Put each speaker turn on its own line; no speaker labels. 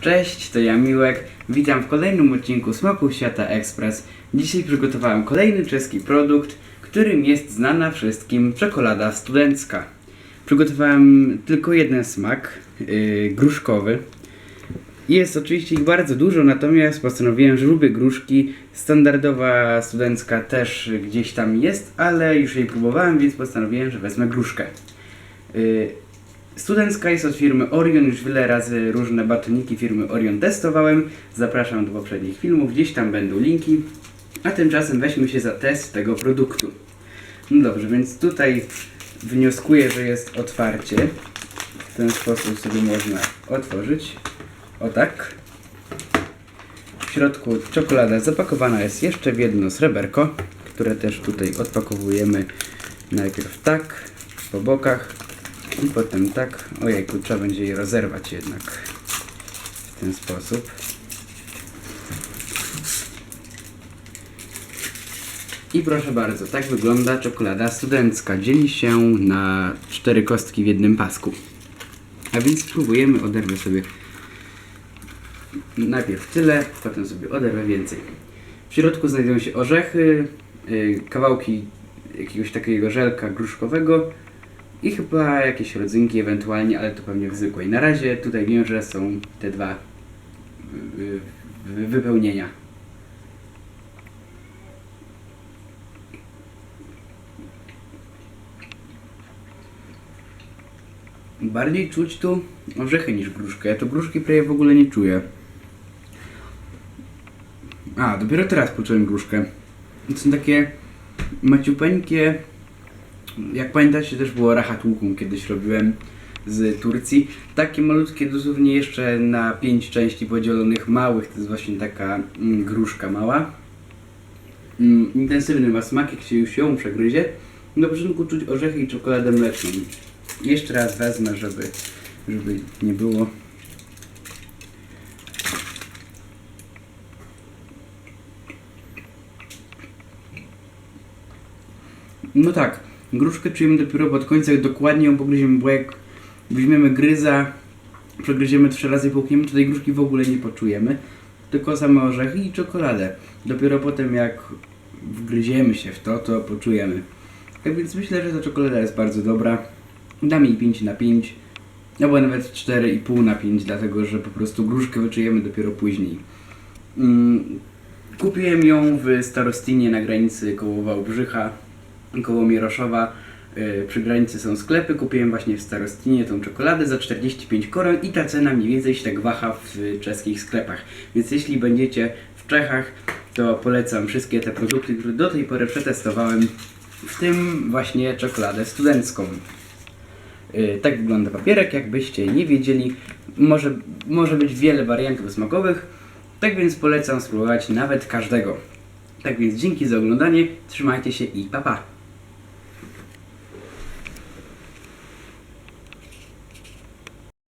Cześć, to ja Miłek. Witam w kolejnym odcinku Smaku Świata Express. Dzisiaj przygotowałem kolejny czeski produkt, którym jest znana wszystkim czekolada studencka. Przygotowałem tylko jeden smak, yy, gruszkowy. Jest oczywiście ich bardzo dużo, natomiast postanowiłem, że lubię gruszki. Standardowa studencka też gdzieś tam jest, ale już jej próbowałem, więc postanowiłem, że wezmę gruszkę. Yy, Studencka jest od firmy Orion, już wiele razy różne batoniki firmy Orion testowałem. Zapraszam do poprzednich filmów, gdzieś tam będą linki. A tymczasem weźmy się za test tego produktu. No dobrze, więc tutaj wnioskuję, że jest otwarcie. W ten sposób sobie można otworzyć. O tak. W środku czekolada zapakowana jest jeszcze w jedno sreberko, które też tutaj odpakowujemy najpierw tak, po bokach i potem tak. Ojejku, trzeba będzie je rozerwać jednak w ten sposób. I proszę bardzo, tak wygląda czekolada studencka. Dzieli się na cztery kostki w jednym pasku. A więc spróbujemy, oderwę sobie najpierw tyle, potem sobie oderwę więcej. W środku znajdują się orzechy, yy, kawałki jakiegoś takiego żelka gruszkowego i chyba jakieś rodzynki ewentualnie, ale to pewnie w zwykłej. Na razie tutaj wiem, że są te dwa yy, wy- wypełnienia. Bardziej czuć tu orzechy niż gruszkę. Ja to gruszki prawie w ogóle nie czuję. A, dopiero teraz poczułem gruszkę. To są takie maciupeńkie. Jak pamiętacie, też było rachatłuką kiedyś robiłem z Turcji. Takie malutkie, dosłownie jeszcze na pięć części podzielonych małych. To jest właśnie taka mm, gruszka mała. Mm, intensywny ma smak, jak się już ją przegryzie. Na początku czuć orzechy i czekoladę mleczną. Jeszcze raz wezmę, żeby, żeby nie było. No tak, gruszkę czujemy dopiero pod końcem, jak dokładnie ją pogryziemy, bo jak weźmiemy gryza, przegryziemy trzy razy i połkniemy, to tej gruszki w ogóle nie poczujemy, tylko same orzechy i czekoladę. Dopiero potem jak wgryziemy się w to, to poczujemy. Tak więc myślę, że ta czekolada jest bardzo dobra. Dam jej 5 na 5, albo nawet 4,5 na 5, dlatego że po prostu gruszkę wyczujemy dopiero później. Mm, Kupiłem ją w Starostinie na granicy koło Wałbrzycha, koło Mieroszowa. Yy, Przy granicy są sklepy. Kupiłem właśnie w Starostinie tą czekoladę za 45 koron i ta cena mniej więcej się tak waha w czeskich sklepach. Więc jeśli będziecie w Czechach, to polecam wszystkie te produkty, które do tej pory przetestowałem, w tym właśnie czekoladę studencką. Yy, Tak wygląda papierek, jakbyście nie wiedzieli. Może, może być wiele wariantów smakowych, tak więc polecam spróbować nawet każdego. Tak więc dzięki za oglądanie, trzymajcie się i pa pa!